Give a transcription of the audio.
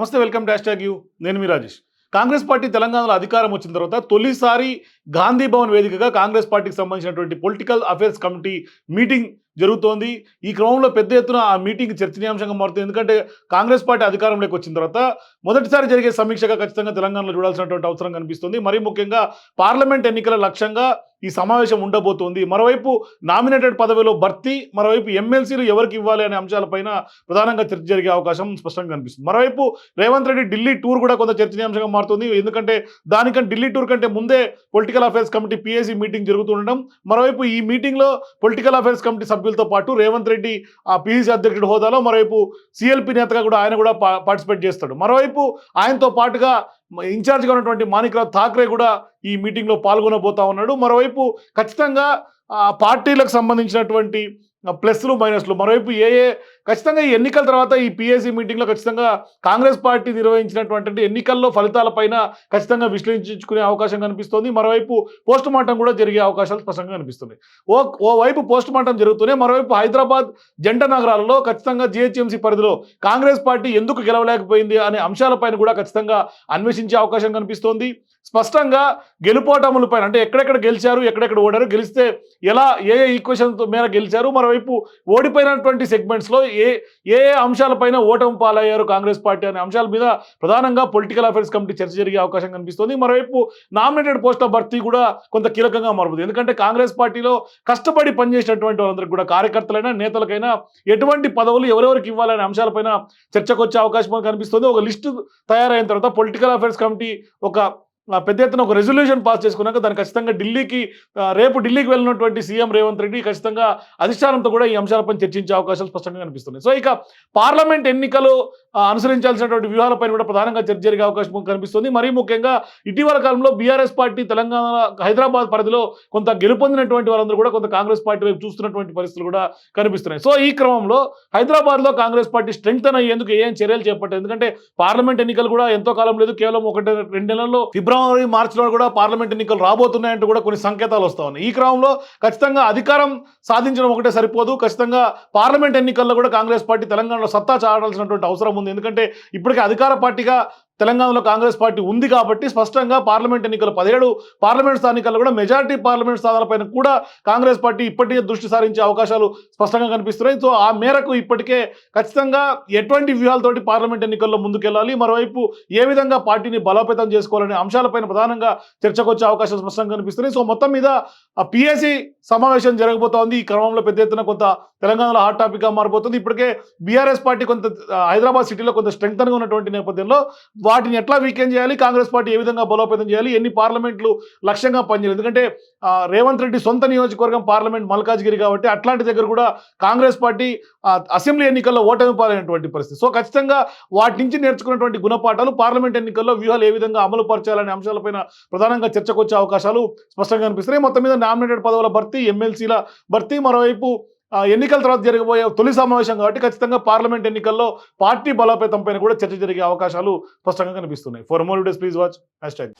నమస్తే welcome dash tag you. నేను మీ Rajesh. Congress party తెలంగాణలో అధికారం వచ్చిన తర్వాత తొలిసారి గాంధీ భవన్ వేదికగా కాంగ్రెస్ పార్టీకి సంబంధించినటువంటి పొలిటికల్ అఫేర్స్ కమిటీ మీటింగ్ జరుగుతోంది. ఈ క్రమంలో పెద్ద ఎత్తున ఆ మీటింగ్ చర్చనీయాంశంగా మారుతుంది. ఎందుకంటే కాంగ్రెస్ పార్టీ అధికారంలోకి వచ్చిన తర్వాత మొదటిసారి జరిగే సమీక్షగా ఖచ్చితంగా తెలంగాణలో చూడాల్సినటువంటి అవసరం కనిపిస్తుంది. మరీ ముఖ్యంగా పార్లమెంట్ ఎన్నికల లక్ష్యంగా ఈ సమావేశం ఉండబోతోంది. మరోవైపు నామినేటెడ్ పదవిలో భర్తీ మరోవైపు ఎమ్మెల్సీలు ఎవరికి ఇవ్వాలి అనే అంశాలపైన ప్రధానంగా చర్చ జరిగే అవకాశం స్పష్టంగా కనిపిస్తుంది. మరోవైపు రేవంత్ రెడ్డి ఢిల్లీ టూర్ కూడా కొంత చర్చనీయాంశంగా మారుతుంది. ఎందుకంటే దానికంటే ఢిల్లీ టూర్ కంటే ముందే political affairs committee PSC meeting జరుగుతుండడం మరోవైపు ఈ మీటింగ్లో పొలిటికల్ అఫైర్స్ కమిటీ సభ్యులతో పాటు రేవంత్ రెడ్డి ఆ పిసిసి అధ్యక్షుడు హోదాలో మరోవైపు సిఎల్పి నేతగా కూడా ఆయన కూడా పా- పార్టిసిపేట్ చేస్తాడు. మరోవైపు ఆయనతో పాటుగా ఇన్ఛార్జ్గా ఉన్నటువంటి మాణిక్రావు థాక్రే కూడా ఈ మీటింగ్లో పాల్గొనబోతా ఉన్నాడు. మరోవైపు ఖచ్చితంగా పార్టీలకు సంబంధించినటువంటి ప్లస్లు మైనస్లు మరోవైపు ఏ ఏ ఖచ్చితంగా ఈ ఎన్నికల తర్వాత ఈ పిఎస్సి మీటింగ్లో ఖచ్చితంగా కాంగ్రెస్ పార్టీ నిర్వహించినటువంటి ఎన్నికల్లో ఫలితాలపైన ఖచ్చితంగా విశ్లేషించుకునే అవకాశం కనిపిస్తోంది. మరోవైపు పోస్ట్ మార్టం కూడా జరిగే అవకాశాలు స్పష్టంగా కనిపిస్తున్నాయి. ఓ ఓవైపు పోస్ట్ మార్టం జరుగుతూనే మరోవైపు హైదరాబాద్ జంట నగరాలలో ఖచ్చితంగా జిహెచ్ఎంసీ పరిధిలో కాంగ్రెస్ పార్టీ ఎందుకు గెలవలేకపోయింది అనే అంశాలపైన కూడా ఖచ్చితంగా అన్వేషించే అవకాశం కనిపిస్తోంది. స్పష్టంగా గెలుపోటముల పైన అంటే ఎక్కడెక్కడ గెలిచారు ఎక్కడెక్కడ ఓడారు గెలిస్తే ఎలా ఏ ఏ ఈక్వేషన్ మేర గెలిచారు మరోవైపు ఓడిపోయినటువంటి సెగ్మెంట్స్లో ఏ ఏ అంశాలపైన ఓటమి పాలయ్యారు కాంగ్రెస్ పార్టీ అనే అంశాల మీద ప్రధానంగా పొలిటికల్ అఫైర్స్ కమిటీ చర్చ జరిగే అవకాశం కనిపిస్తుంది. మరోవైపు నామినేటెడ్ పోస్టుల భర్తీ కూడా కొంత కీలకంగా మారుతుంది ఎందుకంటే కాంగ్రెస్ పార్టీలో కష్టపడి పనిచేసినటువంటి వాళ్ళందరికీ కూడా కార్యకర్తలైనా నేతలకైనా ఎటువంటి పదవులు ఎవరెవరికి ఇవ్వాలనే అంశాలపైన చర్చకు వచ్చే అవకాశం కనిపిస్తుంది. ఒక లిస్టు తయారైన తర్వాత పొలిటికల్ అఫైర్స్ కమిటీ ఒక పెద్ద ఎత్తున ఒక రెజల్యూషన్ పాస్ చేసుకున్నాక దాన్ని ఖచ్చితంగా ఢిల్లీకి రేపు ఢిల్లీకి వెళ్ళినటువంటి సీఎం రేవంత్ రెడ్డి ఖచ్చితంగా అధిష్టానంతో కూడా ఈ అంశాలపై చర్చించే అవకాశాలు స్పష్టంగా కనిపిస్తున్నాయి. సో ఇక పార్లమెంట్ ఎన్నికలు అనుసరించాల్సినటువంటి వ్యూహాలపైన కూడా ప్రధానంగా చర్చ జరిగే అవకాశం కనిపిస్తుంది. మరీ ముఖ్యంగా ఇటీవల కాలంలో బీఆర్ఎస్ పార్టీ తెలంగాణ హైదరాబాద్ పరిధిలో కొంత గెలుపొందినటువంటి వారందరూ కూడా కొంత కాంగ్రెస్ పార్టీ వైపు చూస్తున్నటువంటి పరిస్థితులు కూడా కనిపిస్తున్నాయి. సో ఈ క్రమంలో హైదరాబాద్లో కాంగ్రెస్ పార్టీ స్ట్రెంగ్త్ అయ్యేందుకు ఏం చర్యలు చేపట్టారు ఎందుకంటే పార్లమెంట్ ఎన్నికలు కూడా ఎంతో కాలం లేదు. కేవలం ఒకటి రెండు నెలల్లో ఫిబ్రవరి మార్చిలో కూడా పార్లమెంట్ ఎన్నికలు రాబోతున్నాయంటూ కూడా కొన్ని సంకేతాలు వస్తా ఉన్నాయి. ఈ క్రమంలో ఖచ్చితంగా అధికారం సాధించడం ఒకటే సరిపోదు. ఖచ్చితంగా పార్లమెంట్ ఎన్నికల్లో కూడా కాంగ్రెస్ పార్టీ తెలంగాణలో సత్తా చాటాల్సినటువంటి అవసరం ఉంది ఎందుకంటే ఇప్పటికే అధికార పార్టీగా తెలంగాణలో కాంగ్రెస్ పార్టీ ఉంది కాబట్టి స్పష్టంగా పార్లమెంట్ ఎన్నికలు పదిహేడు పార్లమెంట్ స్థానికల్లో కూడా మెజారిటీ పార్లమెంట్ స్థానాలపైన కూడా కాంగ్రెస్ పార్టీ ఇప్పటికే దృష్టి సారించే అవకాశాలు స్పష్టంగా కనిపిస్తున్నాయి. సో ఆ మేరకు ఇప్పటికే ఖచ్చితంగా ఎటువంటి వ్యూహాలతోటి పార్లమెంట్ ఎన్నికల్లో ముందుకెళ్ళాలి మరోవైపు ఏ విధంగా పార్టీని బలోపేతం చేసుకోవాలనే అంశాలపైన ప్రధానంగా చర్చకొచ్చే అవకాశాలు స్పష్టంగా కనిపిస్తున్నాయి. సో మొత్తం మీద ఆ పిఎస్సి సమావేశం జరగబోతోంది. ఈ క్రమంలో పెద్ద ఎత్తున కొంత తెలంగాణలో హాట్ టాపిక్గా మారిపోతుంది ఇప్పటికే బీఆర్ఎస్ పార్టీ కొంత హైదరాబాద్ సిటీలో కొంత స్ట్రెంగ్తన్గా ఉన్నటువంటి నేపథ్యంలో వాటిని ఎట్లా వీకెండ్ చేయాలి? కాంగ్రెస్ పార్టీ ఏ విధంగా బలోపేతం చేయాలి? ఎన్ని పార్లమెంట్లు లక్ష్యంగా పనిచేయాలి? ఎందుకంటే రేవంత్ రెడ్డి సొంత నియోజకవర్గం పార్లమెంట్ మల్కాజ్గిరి కాబట్టి అట్లాంటి దగ్గర కూడా కాంగ్రెస్ పార్టీ అసెంబ్లీ ఎన్నికల్లో ఓటమి పాలైనటువంటి పరిస్థితి. సో ఖచ్చితంగా వాటి నుంచి నేర్చుకున్నటువంటి గుణపాఠాలు పార్లమెంట్ ఎన్నికల్లో వ్యూహాలు ఏ విధంగా అమలు పరచాలనే అంశాలపైన ప్రధానంగా చర్చకు వచ్చే అవకాశాలు స్పష్టంగా కనిపిస్తున్నాయి. మొత్తం మీద నామినేటెడ్ పదవుల భర్తీ ఎమ్మెల్సీల భర్తీ మరోవైపు ఎన్నికల తర్వాత జరగబోయే తొలి సమావేశం కాబట్టి ఖచ్చితంగా పార్లమెంట్ ఎన్నికల్లో పార్టీ బలోపేతం పైన కూడా చర్చ జరిగే అవకాశాలు స్పష్టంగా కనిపిస్తున్నాయి. For more days please watch hashtag